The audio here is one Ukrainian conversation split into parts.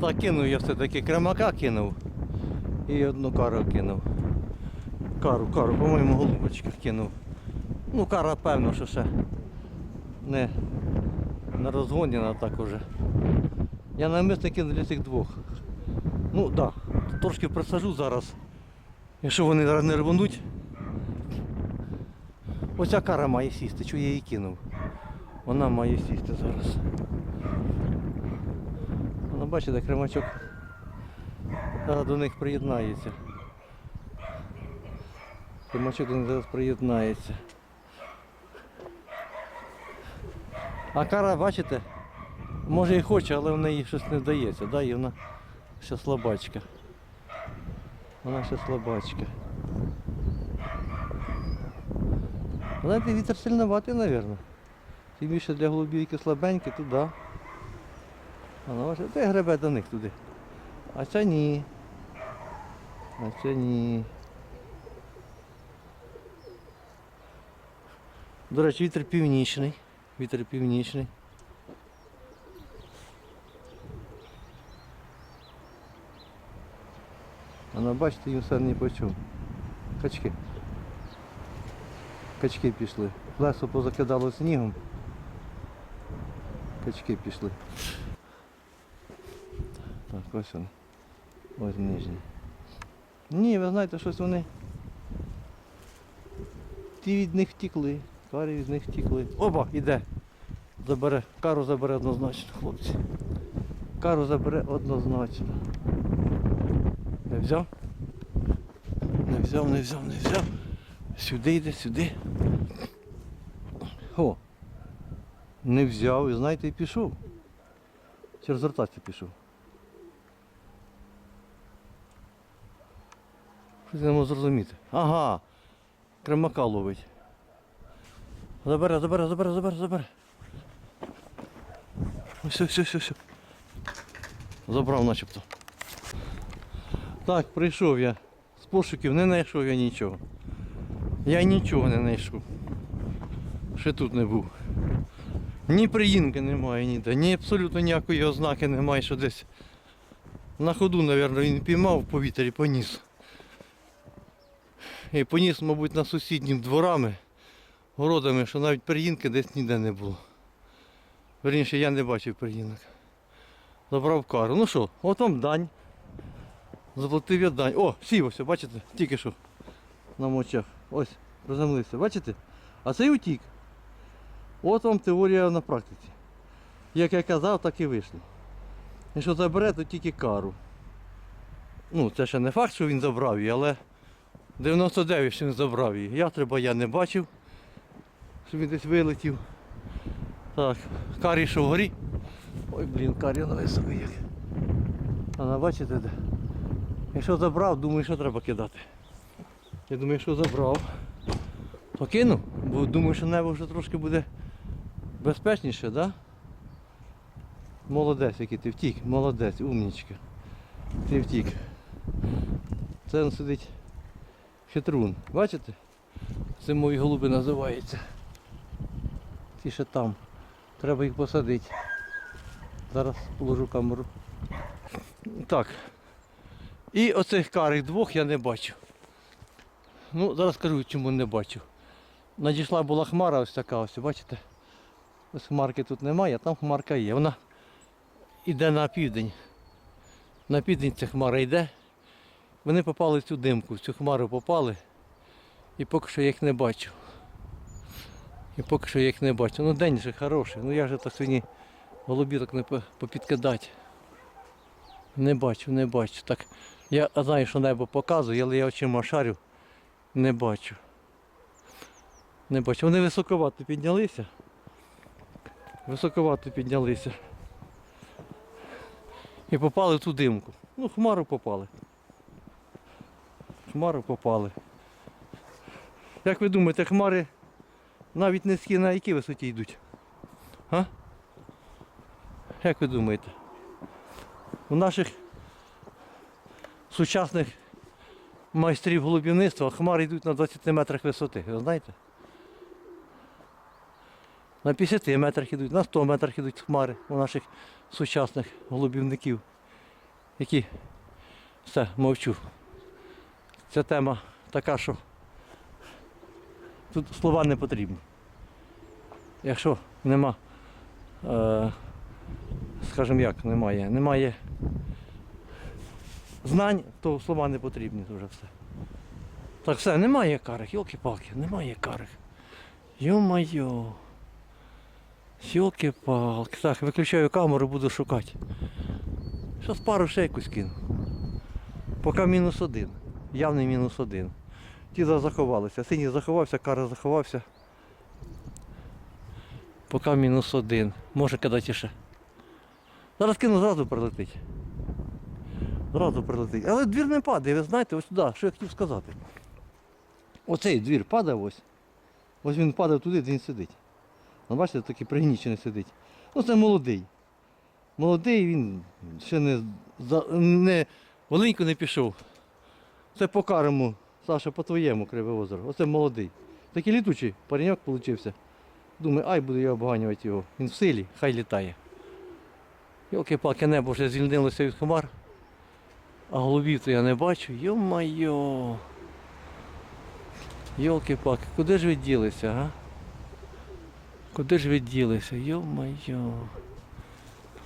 Так, кинув я все-таки кремака кинув. І одну кару кинув. Кару, кару, по-моєму, голубочка кинув. Ну, кара, певно, що ще не, не розгонена так уже. Я навмисно кинув для цих двох. Ну так, да, трошки присажу зараз. Якщо вони зараз не рвануть. Оця кара має сісти, чого я її кинув. Вона має сісти зараз. Вона бачите, кремачок до них приєднається. Кремачок до них зараз приєднається. А кара, бачите, може і хоче, але в неї щось не вдається, да? і вона ще слабачка. Вона ще слабачка. Знаєте, вітер сильноватий, мабуть. Тим більше для голубівки слабенький, туди. А бачите, те гребе до них туди. А це ні. А це ні. До речі, вітер північний. Вітер північний. Ну бачите, їм все не почув. Качки. Качки пішли. Лесо позакидало снігом. Качки пішли. Так, ось він. Ось нижній. Ні, ви знаєте, щось вони. Ті від них втікли. Карі від них втікли. Оба, іде. Забере. Кару забере однозначно, хлопці. Кару забере однозначно. Не взяв? Не взяв, не взяв, не взяв. Сюди йде, сюди. О. Не взяв і знаєте, і пішов. Через ротацію пішов. Щось не можу зрозуміти. Ага. Кремака ловить. Забере, забере, забере, забере, забере. Все, все, все, все. Забрав начебто. Так, прийшов я. З пошуків не знайшов я нічого. Я нічого не знайшов. Ще тут не був. Ні приїнки немає ніде, ні абсолютно ніякої ознаки немає, що десь на ходу, мабуть, він піймав в повітрі, поніс. І поніс, мабуть, на сусіднім дворами, городами, що навіть приїнки десь ніде не було. Верніше, я не бачив приїнок. Забрав кару. Ну що, от вам дань. Заплатив я дань. О, сів ось, бачите? Тільки що на мочах. Ось, приземлився, бачите? А цей утік. От вам теорія на практиці. Як я казав, так і вийшло. Якщо забере, то тільки кару. Ну, це ще не факт, що він забрав її, але 99 що він забрав її. Ятреба я не бачив, що він десь вилетів. Так, карі що вгорі. Ой, блін, карі нависок як. Вона бачите де? Якщо забрав, думаю, що треба кидати. Я думаю, що забрав, то бо думаю, що небо вже трошки буде безпечніше. Да? Молодець, який ти втік, молодець, умнічка. Ти втік. Це він сидить хитрун. Бачите? Мої голуби називаються. Ті ще там. Треба їх посадити. Зараз положу камеру. Так. І оцих карих двох я не бачу. Ну, зараз скажу, чому не бачу. Надійшла була хмара ось така, ось, бачите? Ось хмарки тут немає, а там хмарка є. Вона йде на південь. На південь ця хмара йде. Вони попали в цю димку, в цю хмару попали. І поки що я їх не бачу. І поки що я їх не бачу. Ну день же хороший. Ну я ж так сьогодні голубіток не попідкидати. Не бачу, не бачу. Так, я знаю, що небо показує, але я очима шарю, не бачу. Не бачу. Вони високовато піднялися. Високовато піднялися. І попали в ту димку. Ну, хмару попали. Хмару попали. Як ви думаєте, хмари навіть низькі на якій висоті йдуть? А? Як ви думаєте? У наших сучасних майстрів голубівництва хмари йдуть на 20 метрах висоти, ви знаєте? На 50 метрах йдуть, на 100 метрах йдуть хмари у наших сучасних голубівників. які все, мовчу. Ця тема така, що тут слова не потрібні. Якщо нема, е, скажімо як, немає, немає знань, то слова не потрібні вже все. Так все, немає карих, йолки-палки, немає карих. Йо-майо. Йолки-палки. Так, виключаю камеру, буду шукати. Щас пару ще якусь кину. Поки мінус один. Явний мінус один. Ті заховалися. Синій заховався, кара заховався. Поки мінус один. Може кидати ще. Зараз кину, зразу прилетить. Зразу прилетить. Але двір не падає, ви знаєте, ось туди, що я хотів сказати. Оцей двір падав ось. Ось він падав туди, де він сидить. Ну, бачите, такий пригнічений сидить. Ну це молодий. Молодий, він ще не, не Волинько не пішов. Це по Саша, по твоєму криве озеро. Оце молодий. Такий літучий пареньок получився. Думаю, ай буду я обганювати його. Він в силі, хай літає. Йолки-палки, небо вже звільнилося від хмар. А голубів то я не бачу. Йо-майо. Йолки-палки, куди ж ви ділися, а? Куди ж ви ділися? Йо-майо.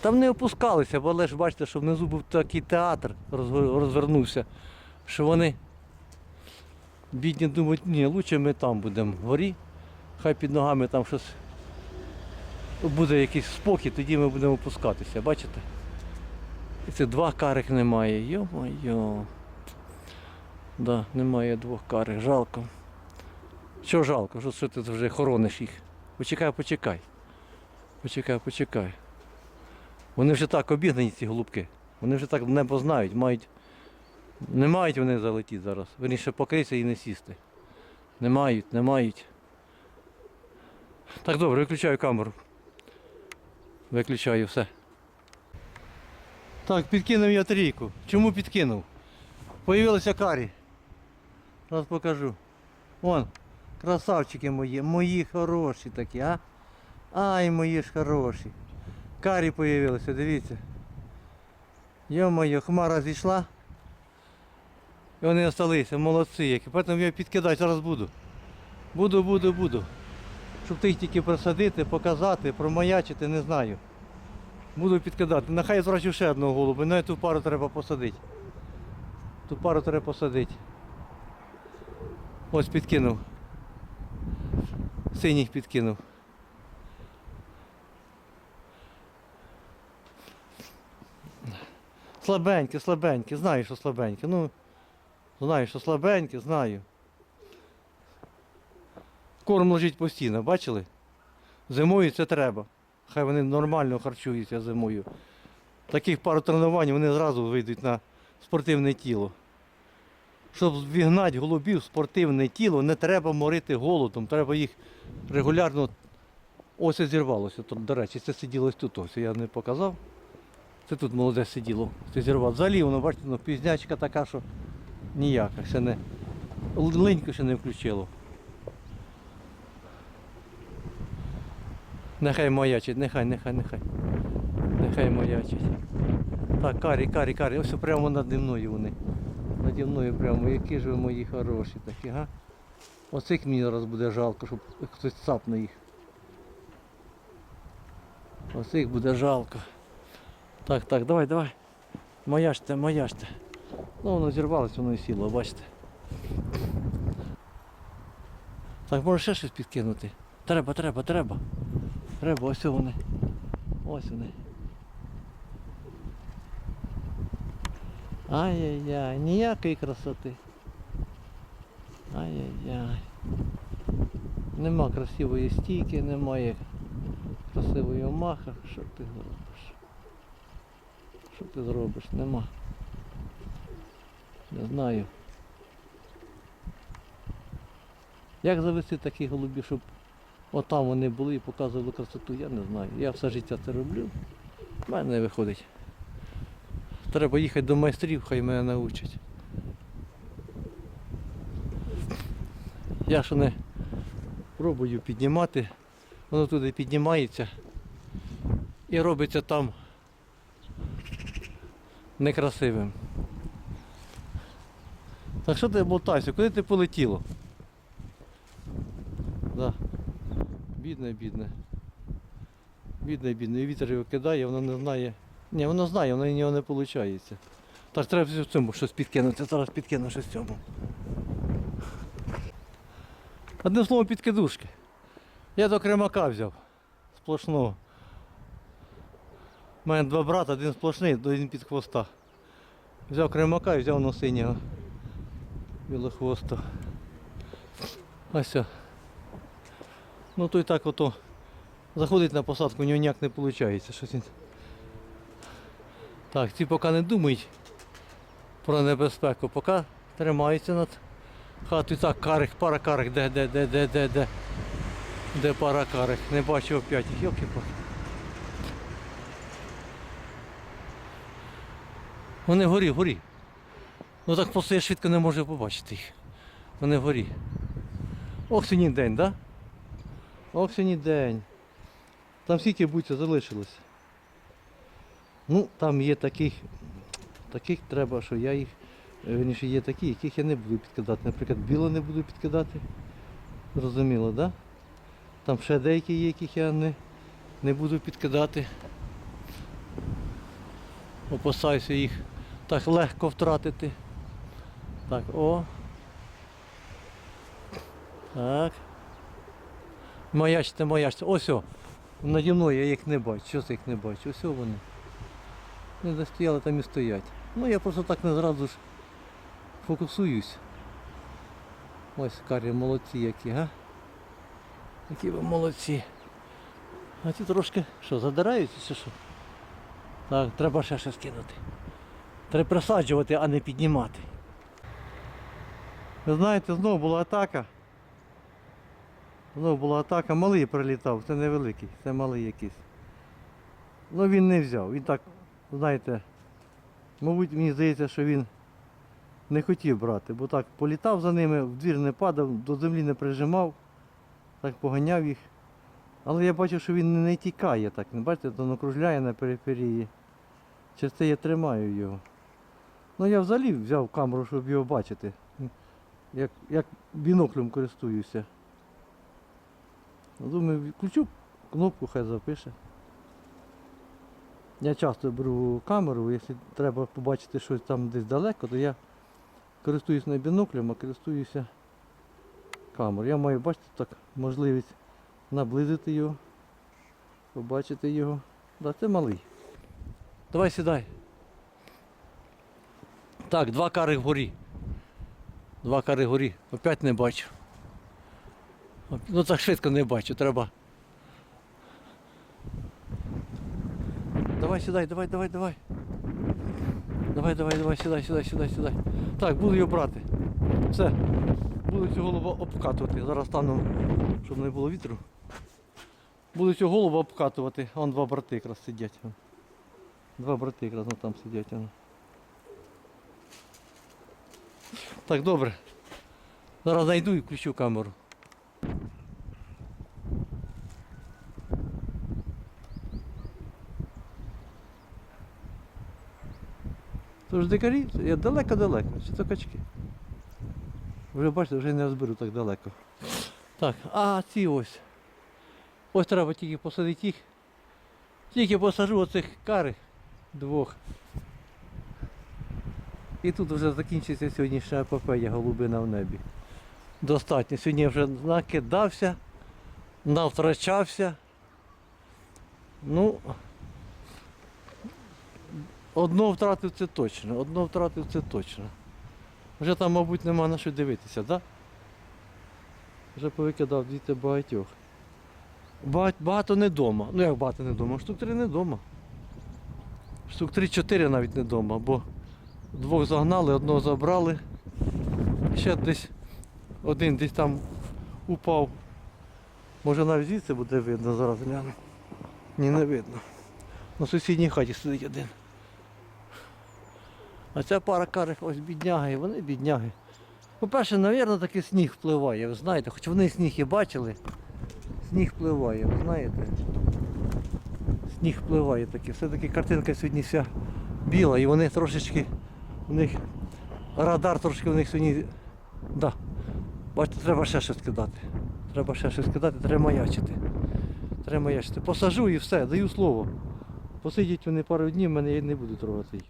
Там не опускалися, бо але ж бачите, що внизу був такий театр, розвернувся, що вони бідні думають, ні, лучше ми там будемо вгорі, хай під ногами там щось буде якийсь спокій, тоді ми будемо опускатися, бачите? І це два карих немає. Йо-моє. Да, немає двох карих, жалко. Що жалко? Що, що ти вже хорониш їх? Почекай, почекай. Почекай, почекай. Вони вже так обігнані, ці голубки. Вони вже так небо знають, мають. Не мають вони залетіти зараз. Верніше покритися і не сісти. Не мають, не мають. Так, добре, виключаю камеру. Виключаю все. Так, підкинув я трійку. Чому підкинув? Появилися карі. Зараз покажу. Вон, красавчики мої, мої хороші такі, а? Ай, мої ж хороші. Карі появилися, дивіться. Йо-моє, хмара зійшла. І вони залишилися, молодці які. Потім я підкидати зараз буду. Буду, буду, буду. Щоб тих тільки присадити, показати, промаячити, не знаю. Буду підкидати. Нехай зразу ще одного голуба, ну і ту пару треба посадити. Ту пару треба посадити. Ось підкинув. Синіх підкинув. Слабеньке, слабеньке, знаю, що слабеньке. Ну, знаю, що слабеньке, знаю. Корм лежить постійно, бачили? Зимою це треба. Хай вони нормально харчуються зимою. Таких пару тренувань вони зразу вийдуть на спортивне тіло. Щоб вігнати голубів в спортивне тіло, не треба морити голодом, треба їх регулярно. Ось і зірвалося. Тут, до речі, це сиділо ось тут. Ось я не показав. Це тут молоде сиділо. Це зірвав. Взагалі воно, бачите, ну, пізнячка така, що ніяка, ще не. Линьку ще не включило. Нехай маячить, нехай, нехай, нехай. Нехай маячить. Так, карі, карі, карі, ось прямо наді мною вони. Наді мною прямо, які ж ви мої хороші такі, га? Оцих мені зараз буде жалко, щоб хтось цапне їх. Оцих буде жалко. Так, так, давай, давай. Маячте, маячте. Ну воно зірвалося, воно і сіло, бачите. Так, може ще щось підкинути. Треба, треба, треба. Треба, ось вони. Ось вони. Ай-яй-яй, ніякої красоти. Ай-яй-яй. Нема красивої стійки, немає красивої омаха. Що ти зробиш? Що ти зробиш? Нема. Не знаю. Як завести такі голубі, щоб отам вони були і показували красоту, я не знаю. Я все життя це роблю. В мене не виходить. Треба їхати до майстрів, хай мене навчать. Я ж не пробую піднімати, воно туди піднімається і робиться там некрасивим. Так що ти болтайся, куди ти полетіло? Да. Бідне, бідне. Бідне, бідне. І вітер його кидає, воно не знає. Ні, воно знає, воно нього не виходить. Так треба в цьому щось підкинути. Зараз підкину щось цьому. Одним словом підкидушки. Я до кремака взяв. Сплошного. У мене два брата, один сплошний, один під хвоста. Взяв кремака і взяв на синього. Білохвоста. Ось. Ну то і так ото. Заходить на посадку, у нього ніяк не виходить. Щось він. Так, ці поки не думають про небезпеку, поки тримаються над хатою. Так, карих, пара карих, де, де, де, де, де, де. Де пара карих? Не бачу опять їх, йоки палки Вони вгорі, вгорі. Ну так просто я швидко не можу побачити їх. Вони вгорі. Ох, сьогодні день, так? Да? Ох, сьогодні день. Там скільки буця залишилось. Ну, там є таких, таких треба, що я їх, е, вірніше, є такі, яких я не буду підкидати. Наприклад, біло не буду підкидати. Зрозуміло, так? Да? Там ще деякі є, яких я не, не буду підкидати. Опасаюся їх так легко втратити. Так, о. Так. Маячте, маячте. Ось о. Наді мною я їх не бачу. Що це їх не бачу? Ось о вони. Не достояли там і стоять. Ну я просто так не зразу ж фокусуюсь. Ось карі молодці які, га? Які ви молодці. А ці трошки що, задираються що? Так, треба ще щось кинути. Треба присаджувати, а не піднімати. Ви знаєте, знову була атака. Знову була атака, малий прилітав, це невеликий, це малий якийсь. Ну він не взяв. Він так, знаєте, мабуть, мені здається, що він не хотів брати, бо так політав за ними, в двір не падав, до землі не прижимав, так поганяв їх. Але я бачу, що він не тікає так. Бачите, то він кружляє на периферії. Через це я тримаю його. Ну я взагалі взяв камеру, щоб його бачити. Як, як біноклем користуюся. Думаю, включу кнопку, хай запише. Я часто беру камеру, якщо треба побачити щось там десь далеко, то я користуюсь не біноклем, а користуюся камерою. Я маю бачити так можливість наблизити його, побачити його. Да, це малий. Давай сідай. Так, два кари вгорі. Два кари вгорі. Опять не бачу. Ну так швидко не бачу, треба. Давай сідай, давай, давай, давай. Давай, давай, давай, сідай, сідай, сідай, сідай. Так, буду його брати. Все. Буду цю голову обкатувати. Зараз стану, щоб не було вітру. Буду цю голову обкатувати. Вон два брати якраз сидять. Два брати якраз там сидять. вон. Так, добре. Зараз знайду і включу камеру. Тож дикарі, я далеко-далеко, чи то качки. Вже бачите, вже не розберу так далеко. Так, а ці ось. Ось треба тільки посадити їх. Тільки посажу оцих карих двох. І тут вже закінчиться сьогоднішня епопея голубина в небі. Достатньо. Сьогодні я вже накидався, навтрачався. Ну, одного втратив це точно, одного втратив це точно. Вже там, мабуть, нема на що дивитися, так? Да? Вже повикидав діти багатьох. Багато не вдома. Ну як багато не вдома? Штук три не вдома. Штук 3-4 навіть не вдома, бо двох загнали, одного забрали. Ще десь один десь там упав. Може навіть звідси буде видно, зараз гляну. Ні, не видно. На сусідній хаті сидить один. А ця пара карих ось бідняги, вони бідняги. По-перше, мабуть, таки сніг впливає, ви знаєте, хоч вони сніг і бачили, сніг впливає, ви знаєте. Сніг впливає таки. Все-таки картинка сьогодні вся біла, і вони трошечки, у них радар трошки у них сьогодні. Да. Бачите, треба ще щось кидати. Треба ще щось кидати, треба маячити. Треба маячити. Посажу і все, даю слово. Посидять вони пару днів, мене не буду трогати їх.